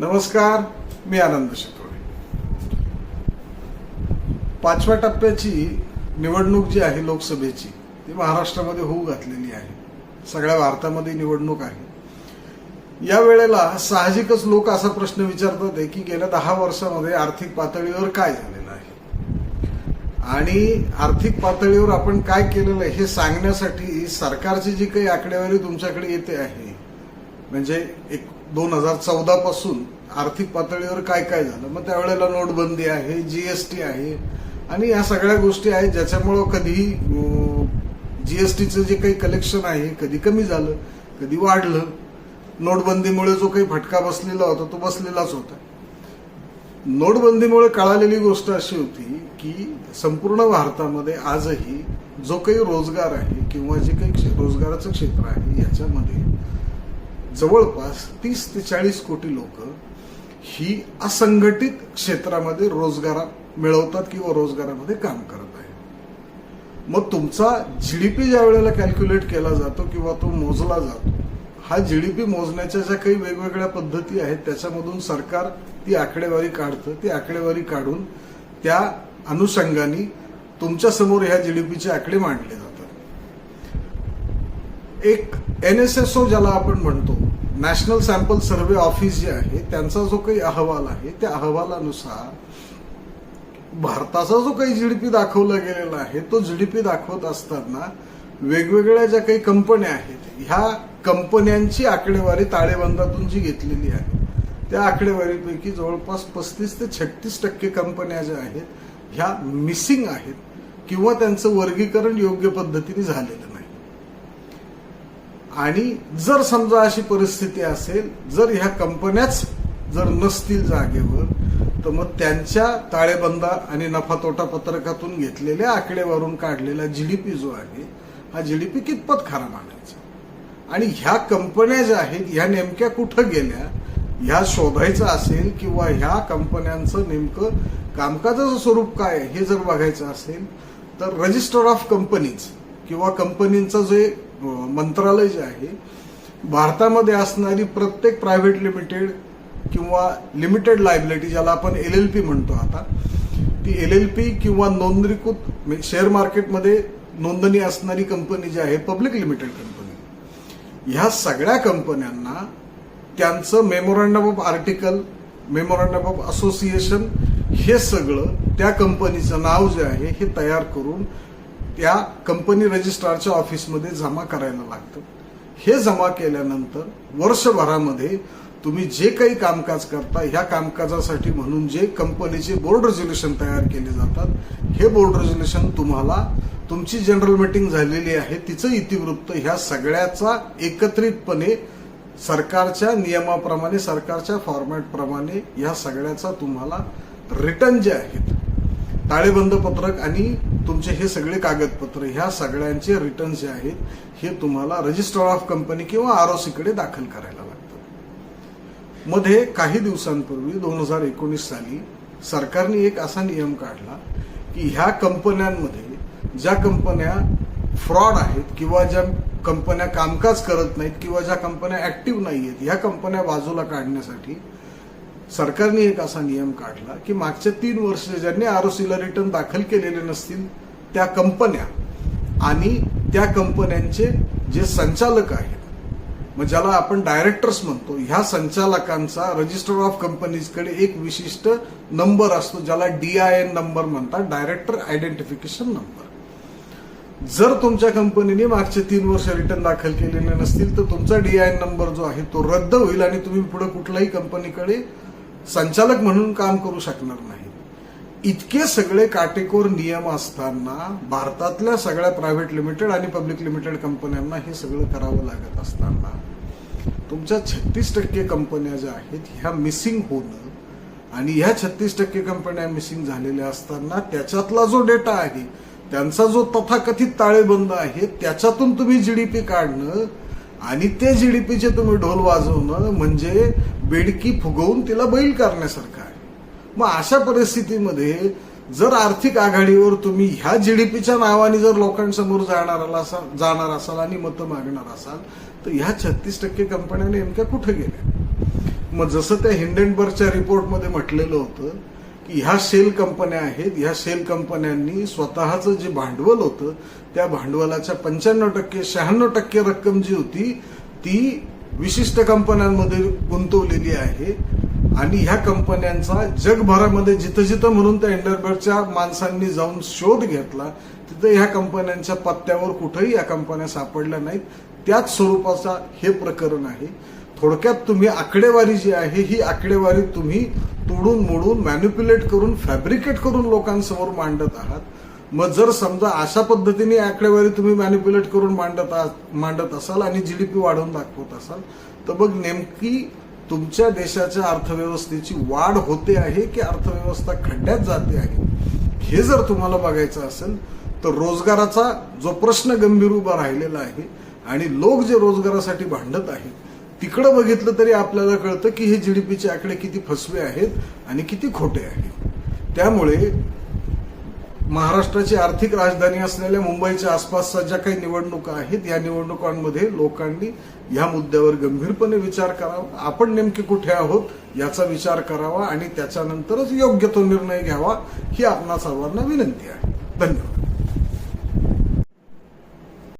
नमस्कार मी आनंद शितोळे. पाचव्या टप्प्याची निवडणूक जी आहे लोकसभेची ती महाराष्ट्रामध्ये होऊ घातलेली आहे. सगळ्या भारतामध्ये निवडणूक आहे. या वेळेला साहजिकच लोक असा प्रश्न विचारतात आहे की गेल्या दहा वर्षामध्ये आर्थिक पातळीवर काय झालेलं आहे? आणि आर्थिक पातळीवर आपण काय केलेलं आहे हे सांगण्यासाठी सरकारची जी काही आकडेवारी तुमच्याकडे येते आहे म्हणजे एक दोन हजार चौदा पासून आर्थिक पातळीवर काय काय झालं? मग त्यावेळेला नोटबंदी आहे जीएसटी आहे आणि या सगळ्या गोष्टी आहेत ज्याच्यामुळं कधी जीएसटीचं जे काही कलेक्शन आहे कधी कमी झालं कधी वाढलं. नोटबंदीमुळे जो काही फटका बसलेला होता तो बसलेलाच होता. नोटबंदीमुळे कळालेली गोष्ट अशी होती की संपूर्ण भारतामध्ये आजही जो काही रोजगार आहे किंवा जे काही रोजगाराचं क्षेत्र आहे याच्यामध्ये जवळपास तीस ते चाळीस कोटी लोक ही असंघटित क्षेत्रामध्ये रोजगार मिळवतात किंवा रोजगारामध्ये काम करत आहेत. मग तुमचा जीडीपी ज्या वेळेला कॅल्क्युलेट केला जातो किंवा तो मोजला जातो हा जीडीपी मोजण्याच्या ज्या काही वेगवेगळ्या पद्धती आहेत त्याच्यामधून सरकार ती आकडेवारी काढतं ती आकडेवारी काढून त्या अनुषंगाने तुमच्यासमोर ह्या जीडीपीचे आकडे मांडले जातात. एक एन एस एस ओ ज्याला आपण म्हणतो नॅशनल सॅम्पल सर्वे ऑफिस जे आहे त्यांचा जो काही अहवाल आहे त्या अहवालानुसार भारताचा जो काही जीडीपी दाखवला गेलेला आहे तो जीडीपी दाखवत असताना वेगवेगळ्या ज्या काही कंपन्या आहेत ह्या कंपन्यांची आकडेवारी ताळेबंदातून जी घेतलेली आहे त्या आकडेवारीपैकी जवळपास पस्तीस ते छत्तीस टक्के कंपन्या ज्या आहेत ह्या मिसिंग आहेत किंवा त्यांचं वर्गीकरण योग्य पद्धतीने झालेलं नाही आणि जर समजा अशी परिस्थिती असेल जर ह्या कंपन्याच जर नसतील जागेवर तर मग त्यांच्या ताळेबंदा आणि नफा तोटा पत्रकातून घेतलेल्या आकडेवारून काढलेला जीडीपी जो आहे हा जीडीपी कितपत खरा मानायचा? आणि ह्या कंपन्या ज्या आहेत ह्या नेमक्या कुठं गेल्या? ह्या शोधायचं असेल किंवा ह्या कंपन्यांचं नेमकं कामकाजाचं स्वरूप काय हे जर बघायचं असेल तर रजिस्टर ऑफ कंपनीज किंवा कंपनींचं जे मंत्रालय जे आहे भारतामध्ये असणारी प्रत्येक प्रायव्हेट लिमिटेड किंवा लिमिटेड लायबिलिटी ज्याला आपण एल एल पी म्हणतो आता ती एल एल पी किंवा नोंदणीकृत म्हणजे शेअर मार्केटमध्ये नोंदणी असणारी कंपनी जी आहे पब्लिक लिमिटेड कंपनी ह्या सगळ्या कंपन्यांना त्यांचं memorandum of article memorandum of association हे सगळं त्या कंपनीचं नाव जे आहे हे तयार करून त्या कंपनी रजिस्ट्रारच्या ऑफिसमध्ये जमा करायला लागतं. हे जमा केल्यानंतर वर्षभरामध्ये तुम्ही जे काही कामकाज करता ह्या कामकाजासाठी म्हणून जे कंपनीचे बोर्ड रेझोल्युशन तयार केले जातात हे बोर्ड रेझोल्युशन तुम्हाला तुमची जनरल मीटिंग झालेली आहे तिचं इतिवृत्त ह्या सगळ्याचा एकत्रितपणे सरकारच्या नियमाप्रमाणे सरकारच्या फॉर्मॅटप्रमाणे ह्या सगळ्याचा तुम्हाला रिटर्न जे आहेत ताळेबंद पत्रक आणि तुमचे हे सगळे कागदपत्र ह्या सगळ्यांचे रिटर्न जे आहेत हे तुम्हाला रजिस्टर ऑफ कंपनी किंवा आर ओ कडे दाखल करायला लागतं. मध्ये काही दिवसांपूर्वी दोन हजार एकोणीस साली सरकारने एक असा नियम काढला की ह्या कंपन्यांमध्ये ज्या कंपन्या फ्रॉड आहेत किंवा ज्या कंपन्या कामकाज करत नाहीत किंवा ज्या कंपन्या ऍक्टिव्ह नाही आहेत ह्या कंपन्या बाजूला काढण्यासाठी सरकारने एक असा नियम काढला की मागच्या तीन वर्ष ज्यांनी आर ओसीला रिटर्न दाखल केलेले नसतील त्या कंपन्या आणि त्या कंपन्यांचे जे संचालक आहेत मग ज्याला आपण डायरेक्टर्स म्हणतो ह्या संचालकांचा रजिस्टर ऑफ कंपनीजकडे एक विशिष्ट नंबर असतो ज्याला डीआयएन नंबर म्हणतात डायरेक्टर आयडेंटिफिकेशन नंबर जर तुमच्या कंपनीने मागचे तीन वर्ष रिटर्न दाखल केलेले नसतील तर तुमचा डीआयएन नंबर जो आहे तो रद्द होईल आणि तुम्ही पुढे कुठल्याही कंपनीकडे संचालक म्हणून काम करू शकणार नाही. इतके सगळे काटेकोर नियम असताना भारतातल्या सगळ्या प्रायव्हेट लिमिटेड आणि पब्लिक लिमिटेड कंपन्यांना हे सगळं करावं लागत असताना तुमच्या छत्तीस टक्के कंपन्या ज्या आहेत ह्या मिसिंग होणं आणि ह्या छत्तीस टक्के कंपन्या मिसिंग झालेल्या असताना त्याच्यातला जो डेटा आहे त्यांचा जो तथाकथित ताळेबंद आहे त्याच्यातून तुम्ही जीडीपी काढणं आणि ते जीडीपीचे तुम्ही ढोल वाजवणं म्हणजे बेडकी फुगवून तिला बैल करण्यासारखं आहे. मग अशा परिस्थितीमध्ये जर आर्थिक आघाडीवर तुम्ही ह्या जीडीपीच्या नावाने जर लोकांसमोर जाणार असाल जाणार असाल आणि मतं मागणार असाल तर ह्या छत्तीस टक्के कंपन्या नेमक्या कुठे गेल्या? मग जसं त्या हिंडनबर्गच्या रिपोर्टमध्ये म्हटलेलं होतं की ह्या सेल कंपन्या आहेत ह्या सेल कंपन्यांनी स्वतःचं जे भांडवल होतं त्या भांडवलाच्या पंच्याण्णव टक्के शहाण्णव टक्के रक्कम जी होती ती विशिष्ट कंपन्यांमध्ये गुंतवलेली आहे. आणि ह्या कंपन्यांचा जगभरामध्ये जिथं जिथं म्हणून त्या इंडरबर्डच्या माणसांनी जाऊन शोध घेतला तिथं ह्या कंपन्यांच्या पत्त्यावर कुठंही या कंपन्या सापडल्या नाहीत. त्याच स्वरूपाचा हे प्रकरण आहे. थोडक्यात तुम्ही आकडेवारी जी आहे ही आकडेवारी तुम्ही तोडून मोडून मॅन्युप्युलेट करून फॅब्रिकेट करून लोकांसमोर मांडत आहात. मग जर समजा अशा पद्धतीने आकडेवारी तुम्ही मॅन्युप्युलेट करून मांडत मांडत असाल आणि जीडीपी वाढवून दाखवत असाल तर मग नेमकी तुमच्या देशाच्या अर्थव्यवस्थेची वाढ होते आहे की अर्थव्यवस्था खड्ड्यात जाते आहे? हे जर तुम्हाला बघायचं असेल तर रोजगाराचा जो प्रश्न गंभीर उभा राहिलेला आहे आणि लोक जे रोजगारासाठी भांडत आहेत तिकडं बघितलं तरी आपल्याला कळतं की हे जीडीपीचे आकडे किती फसवे आहेत आणि किती खोटे आहेत. त्यामुळे महाराष्ट्राची आर्थिक राजधानी असलेल्या मुंबईच्या आसपासच्या ज्या काही निवडणुका आहेत या निवडणुकांमध्ये लोकांनी या मुद्द्यावर गंभीरपणे विचार करावा. आपण नेमके कुठे आहोत याचा विचार करावा आणि त्याच्यानंतरच योग्य तो निर्णय घ्यावा ही आपणा सर्वांना विनंती आहे. धन्यवाद.